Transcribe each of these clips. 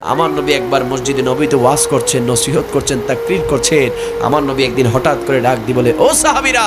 আমার নবী একবার মসজিদে নবীতে ওয়াজ করছেন, নসিহত করছেন তাকরির করছেন। আমার নবী একদিন হঠাৎ করে ডাক দি বলে, ও সাহাবিরা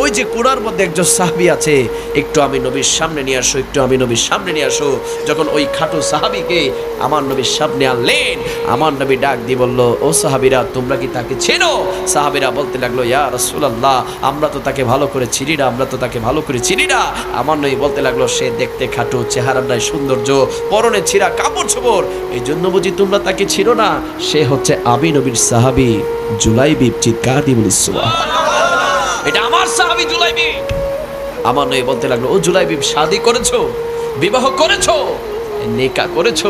ওই যে কুড়ার মধ্যে একজন সাহাবি আছে, একটু আমি নবীর সামনে নিয়ে আসো, একটু আমি নবীর সামনে নিয়ে আসো। যখন ওই খাটো সাহাবিকে আমার নবীর সামনে আনলেন, আমার নবী ডাক দিয়ে বলল, ও সাহাবিরা, তোমরা কি তাকে চেনো? সাহাবিরা বলতে লাগল, ইয়া রসুলাল্লাহ, আমরা তো তাকে ভালো করে চিনি না, আমরা তো তাকে ভালো করে চিনি না। আমার নবী বলতে লাগল, সে দেখতে খাটো চেহারা নাই সৌন্দর্য, পরনে ছিঁড়া কাপড় চোপড়। এই জন্য বুঝি তোমরা তাকে ছিল না? সে হচ্ছে আমি নবীর সাহাবি জুলাইবিব চিৎকার দিয়ে বলিস এটা আমার সাহাবি জুলাইবি। আমার নয় বলতে লাগল, ও জুলাইবি, শাদি করেছ? বিবাহ করেছ? নেকা করেছ?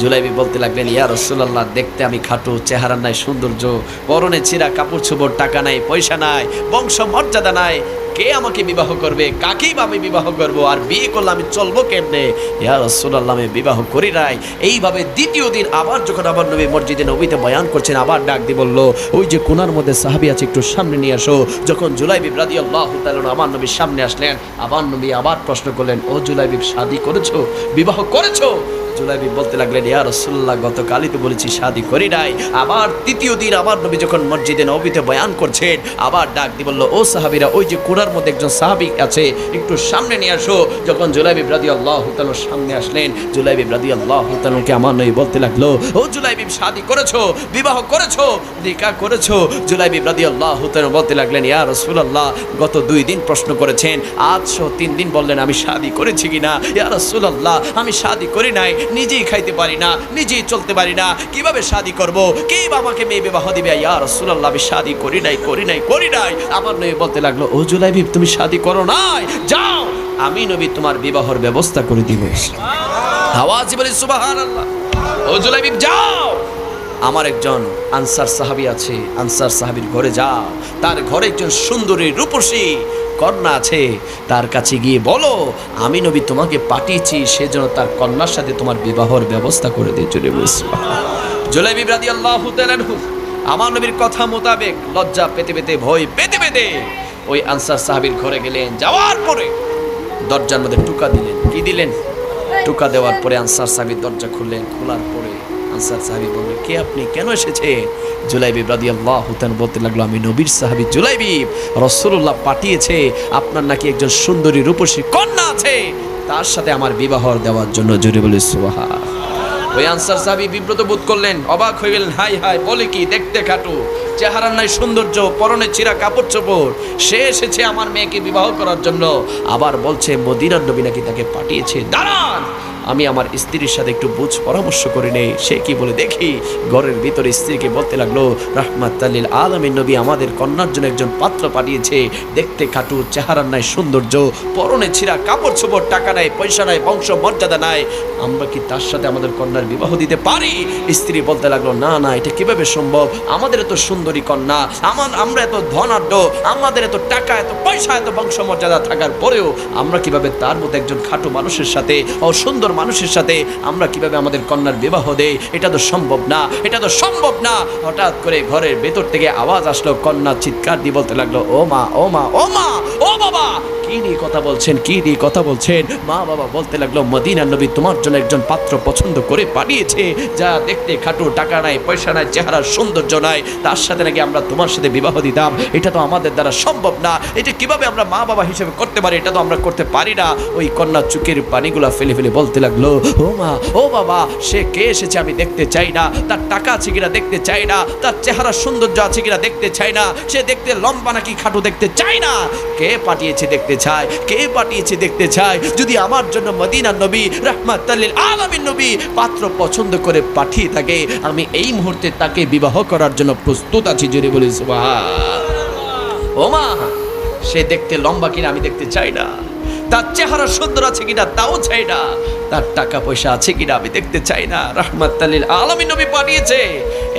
জুলাইবি বলতে লাগলেন, ইয়া রসুল্লাহ দেখতে আমি খাটো, চেহারা নাই, সৌন্দর্য, পরনে ছিঁড়া কাপড় চোপড়, টাকা নাই, পয়সা নাই, বংশ মর্যাদা নাই কে আমাকে বিবাহ করবে? কাকেই বা আমি বিবাহ করব? আর বিয়ে করলে আমি চলবো কেমনে? ইয়া রসুল্লাহ আমি বিবাহ করি নাই। এইভাবে দ্বিতীয় দিন আবার যখন আবার নবী মসজিদে নবীতে বয়ান করছেন, আবার ডাক দিয়ে বলল, ওই যে কোনার মধ্যে সাহাবি আছে, একটু সামনে নিয়ে আসো। যখন জুলাইবিব রাদি আল্লাহ আমার নবীর সামনে আসলেন আবার নবী আবার প্রশ্ন করলেন, ও জুলাইবিব, শাদি করেছ? বিবাহ করেছ? জুলাইবি বলতে লাগলেন, ইয়া রসুল্লাহ গতকালই তো বলেছি, শাদি করি নাই। আবার তৃতীয় দিন আমার নবী যখন মসজিদে নবীতে বয়ান করছেন, আবার ডাক দিয়ে বলল, ও সাহাবিরা, ওই যে কোনার মধ্যে একজন সাহাবি আছে, একটু সামনে নিয়ে আসো। যখন জুলাইবি ব্রাদি আল্লাহ হুতানোর সামনে আসলেন, জুলাইবি ব্রাদি আল্লাহ হুতানোকে আমার নবী বলতে লাগল, ও জুলাইবি, শাদি করেছ, বিবাহ করেছ, নিকা করেছ? জুলাইবি ব্রাদি আল্লাহ হুতানো বলতে লাগলেন, ইয়া রসুল্লাহ গত দুই দিন প্রশ্ন করেছেন, আজ সহ তিন দিন বললেন, আমি শাদি করেছি কিনা? ইয়া রসুল্লাহ আমি শাদি করি নাই, নিজেই খাইতে পারি না, নিজেই চলতে পারি না, কীভাবে শাদি করব? কে বা আমাকে মেয়ে বিবাহ দিবে? ইয়া রসুল্লাহ আমি শাদি করি নাই করি নাই করি নাই। আমার নবী বলতে লাগল, ও তুমি শাদি করো নাই, যাও। আমি নবী, তোমার বিবাহর ব্যবস্থা করে দিব। যাও। আমার একজন আনসার সাহাবি আছে, আনসার সাহাবির ঘরে যাও। তার ঘরে একজন সুন্দরী রূপসী কন্যা আছে। তার কাছে গিয়ে বলো, আমি নবী তোমাকে পাঠিয়েছি সেজন্য তার কন্যার সাথে তোমার বিবাহর ব্যবস্থা করে দিয়ে চলে বলছি রাদি আল্লাহ আমার নবীর কথা মোতাবেক লজ্জা পেতে পেতে, ভয় পেতে পেতে ওই আনসার সাহাবির ঘরে গেলেন যাওয়ার পরে দরজার মধ্যে টুকা দিলেন। কি দিলেন? টুকা দেওয়ার পরে আনসার সাহাবির দরজা খুললেন খোলার পরে আনসার সাহাবি বললেন কে আপনি? কেন এসেছে জুলাইবি রাদি আল্লাহ হুতান বলতে লাগল আমি নবীর সাহাবি জুলাইবি। রসুল্লাহ পাঠিয়েছে আপনার নাকি একজন সুন্দরী রূপসী কন্যা আছে। তার সাথে আমার বিবাহ দেওয়ার জন্য জুড়ে বলি সুবাহা ওই আনসার সাহাবি বিব্রত বোধ করলেন, অবাক হয়ে গেলেন, হাই হাই, বলে কি, দেখতে খাটু, চেহারার নাই সৌন্দর্য, পরনে চিরা কাপড় চোপড়, সে এসেছে আমার মেয়েকে বিবাহ করার জন্য। আবার বলছে, মদিনার নবী নাকি তাকে পাঠিয়েছে। দাঁড়ান! আমি আমার স্ত্রীর সাথে একটু বুঝ পরামর্শ করে নেই। সে কি বলে, দেখি, ঘরের ভিতরে স্ত্রীকে বলতে লাগল, রাহমাতাল্লিল আলমী নবী আমাদের কন্যার জন্য একজন পাত্র পাঠিয়েছে। দেখতে খাটু, চেহারার নাই সৌন্দর্য, পরনে ছিঁড়া কাপড় চোপড়, টাকা নাই, পয়সা নাই, বংশ মর্যাদা নাই। আমরা কি তার সাথে আমাদের কন্যার বিবাহ দিতে পারি? স্ত্রী বলতে লাগল, না না, এটা কীভাবে সম্ভব? আমাদের এত সুন্দরী কন্যা, আমার, আমরা এত ধনাঢ্য, আমাদের এত টাকা, এত পয়সা, এত বংশ মর্যাদা থাকার পরেও আমরা কীভাবে তার মধ্যে একজন খাটো মানুষের সাথে ও সুন্দর মানুষের সাথে আমরা কীভাবে আমাদের কন্যার বিবাহ দেই, এটা তো সম্ভব না, এটা তো সম্ভব না। হঠাৎ করে ঘরের ভেতর থেকে আওয়াজ আসলো, কন্যা চিৎকার দিয়ে বলতে লাগল, ও মা ও মা ও মা, ও বাবা কি নিয়ে কথা বলছেন? কি নিয়ে কথা বলছেন? মা বাবা বলতে লাগল, মদিনার নবী তোমার জন্য একজন পাত্র পছন্দ করে পাঠিয়েছে যা দেখতে টাকা নাই, পয়সা নাই সৌন্দর্য নাই। তার সাথে নাকি আমরা তোমার সাথে বিবাহ দিতাম। এটা তো আমাদের দ্বারা সম্ভব না। এটা কীভাবে আমরা মা বাবা হিসেবে করতে পারি? এটা তো আমরা করতে পারি না। ওই কন্যা চুকের পানিগুলা ফেলে ফেলে বলতে লাগল, ও মা, ও বাবা, সে কে এসেছে আমি দেখতে চাই না। তার টাকা আছে কিনা দেখতে চাই না। তার চেহারা সৌন্দর্য আছে কিনা দেখতে চাই না। সে দেখতে লম্বা নাকি খাটো দেখতে চাই না। কে পাঠিয়েছে দেখতে চায়, কে পাঠিয়েছে দেখতে চায়? যদি আমার জন্য মদিনা নবী রহমাতাল্লিল আলমী নবী পাত্র পছন্দ করে পাঠিয়ে থাকে, আমি এই মুহূর্তে তাকে বিবাহ করার জন্য প্রস্তুত আছি যদি বলি ও মা সে দেখতে লম্বা কিনা আমি দেখতে চাই না। তার চেহারা সুন্দর আছে কিনা তাও চাই না। তার টাকা পয়সা আছে কিনা আমি দেখতে চাই না। রহমাতাল্লিল আলমী নবী পাঠিয়েছে।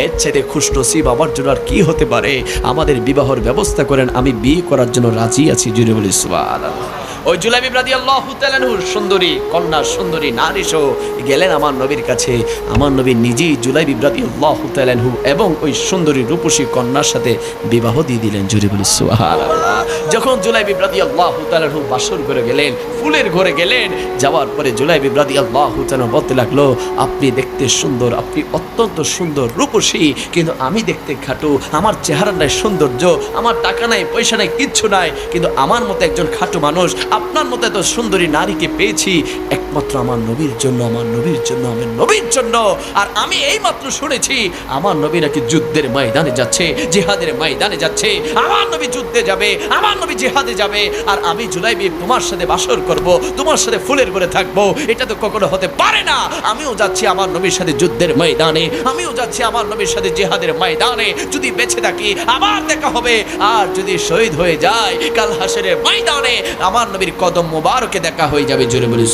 এর ছেড়ে খুশনসিব আমার জন্য আর কি হতে পারে? আমাদের বিবাহর ব্যবস্থা করেন, আমি বিয়ে করার জন্য রাজি আছি জুরিবুল ইসমাল সুবহানাল্লাহ। ওই জুলাইবি রাদি আল্লাহ সুন্দরী কন্যা সুন্দরী নারী সহ গেলেন আমার নবীর কাছে আমার নবী নিজেই জুলাইবি রাদি আল্লাহ এবং ওই সুন্দরী রূপসী কন্যার সাথে বিবাহ দিয়ে দিলেন জুরি বলি সুবহানাল্লাহ। যখন জুলাই বিব্রাদি আল্লাহ তালাহু বাসর করে গেলেন, ফুলের ঘরে গেলেন, যাওয়ার পরে জুলাই বিব্রাদি আল্লাহ তালা বলতে লাগল, আপনি দেখতে সুন্দর, আপনি অত্যন্ত সুন্দর রূপসী, কিন্তু আমি দেখতে খাটু, আমার চেহারা নাই সৌন্দর্য, আমার টাকা নাই, পয়সা নাই, কিচ্ছু নাই, কিন্তু আমার মতো একজন খাটু মানুষ আপনার মতো এত সুন্দরী নারীকে পেয়েছি। একমাত্র আমার নবীর জন্য, আমার নবীর জন্য, আমার নবীর জন্য। আর আমি এই মাত্র শুনেছি, আমার নবী নাকি যুদ্ধের ময়দানে যাচ্ছে, জিহাদের ময়দানে যাচ্ছে। আমার নবী যুদ্ধে যাবে, আমার নবী জিহাদে যাবে। আর আমি জুলাইবি তোমার সাথে বাসর করব, তোমার সাথে ফুলের করে থাকব। এটা তো কখনো হতে পারে না। আমিও যাচ্ছি আমার নবীর সাথে যুদ্ধের ময়দানে। আমিও যাচ্ছি আমার নবীর সাথে জিহাদের ময়দানে। যদি বেঁচে থাকি, আবার দেখা হবে। আর যদি শহীদ হয়ে যায়, কাল হাসের ময়দানে, আমার নবীর কদম মোবারকে দেখা হয়ে যাবে, জোরে বলি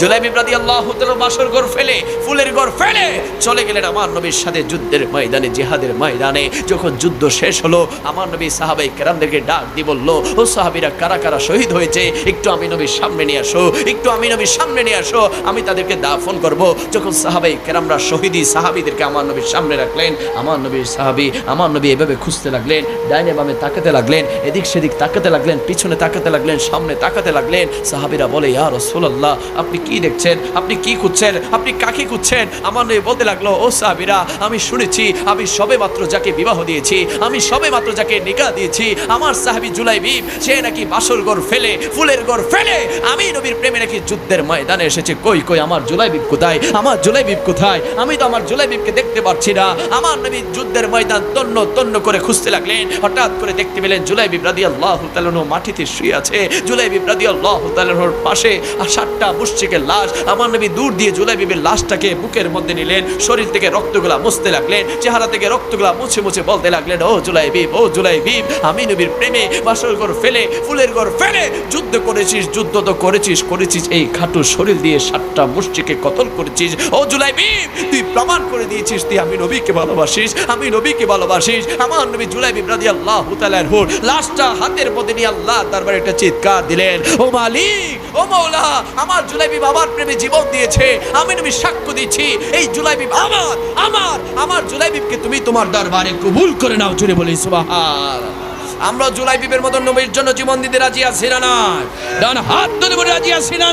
জুলাইবি রাদিয়াল্লাহু তাআলা বাসর ঘর ফেলে, ফুলের ঘর ফেলে, চলে গেলেন আমার নবীর সাথে যুদ্ধের ময়দানে, জিহাদের ময়দানে। যখন যুদ্ধ শেষ হলো, আমার নবী সাহাবাই কেরামদেরকে ডাক দিয়ে বলল, ও সাহাবিরা, কারা কারা শহীদ হয়েছে? একটু আমি নবীর সামনে নিয়ে আসো, একটু আমি নবীর সামনে নিয়ে আসো, আমি তাদেরকে দাফন করব। যখন সাহাবাই কেরামরা শহীদি সাহাবিদেরকে আমার নবীর সামনে রাখলেন, আমার নবীর সাহাবি, আমার নবী এভাবে খুঁজতে লাগলেন, ডাইনে বামে তাকাতে লাগলেন, এদিক সেদিক তাকাতে লাগলেন, পিছনে তাকাতে লাগলেন সামনে তাকাতে লাগলেন। সাহাবিরা বলে, ইয়া রাসূলুল্লাহ, আপনি কি দেখছেন? আপনি কি খুঁজছেন? আপনি কাকে খুঁজছেন? আমার বলতে লাগল, ও সাহাবিরা, আমি শুনেছি, আমি সবে মাত্র যাকে বিবাহ দিয়েছি, আমি সবে মাত্র যাকে নিকাহ দিয়েছি, আমার সাহাবি জুলাইবি, সে নাকি বাসর ঘর ফেলে, ফুলের ঘর ফেলে। আমি নবীর প্রেমে নাকি যুদ্ধের ময়দানে এসেছে। কই কই, আমার জুলাইবিব কোথায়? আমার জুলাইবিব কোথায়? আমি তো আমার জুলাইবিবকে দেখতে পাচ্ছি না। আমার নবী যুদ্ধের ময়দান তন্ন তন্ন করে খুঁজতে লাগলেন। হঠাৎ করে দেখতে পেলেন জুলাইবিব রাদিয়াল্লাহু তাআলা মাটিতে শুয়ে আছে। জুলাইবিব রাদিয়াল্লাহু তাআলার পাশে, আর সাতটা মুশরিকের লাশ। আমার নবী দূর দিয়ে জুলাইবিবের লাশটাকে বুকের মধ্যে নিলেন, শরীর থেকে রক্তগুলা মুছতে লাগলেন, চেহারা থেকে রক্তগুলা মুছে মুছে বলতে লাগলেন, ও জুলাইবিব ও জুলাইবিব, আমি নবীর প্রেমে বাসর ঘর ফেলে, ফুলের ঘর ফেলে, যুদ্ধ করেছিস, যুদ্ধ তো করেছিস করেছিস, এই খাটু শরীর দিয়ে সাতটা মুষ্টিকে কতল করেছিস? ও জুলাইবিব, তুই প্রমাণ করে দিয়েছিস, তুই আমি নবীকে ভালোবাসিস, আমি নবীকে ভালোবাসিস, আমার নবী জুলাইবিব রাদিয়াল্লাহু তাআলার হুর, লাশটা হাতের মধ্যে নিয়ে আল্লাহ দরবারে একটা চিৎকার দিলেন। ও মালিক, ও মৌলা, আমার জুলাইবি বাবার প্রেমে জীবন দিয়েছে। আমি তুমি সাক্ষ্য দিচ্ছি। এই জুলাইবি আমার আমার আমার জুলাইবিবকে তুমি তোমার দরবারে কবুল করে নাও জুড়ে বলি সুবাহার আমরা জুলাই বিবের মতো নবীর জন্য জীবন দিতে রাজি আছি না ডান হাত ধরে রাজি আছি না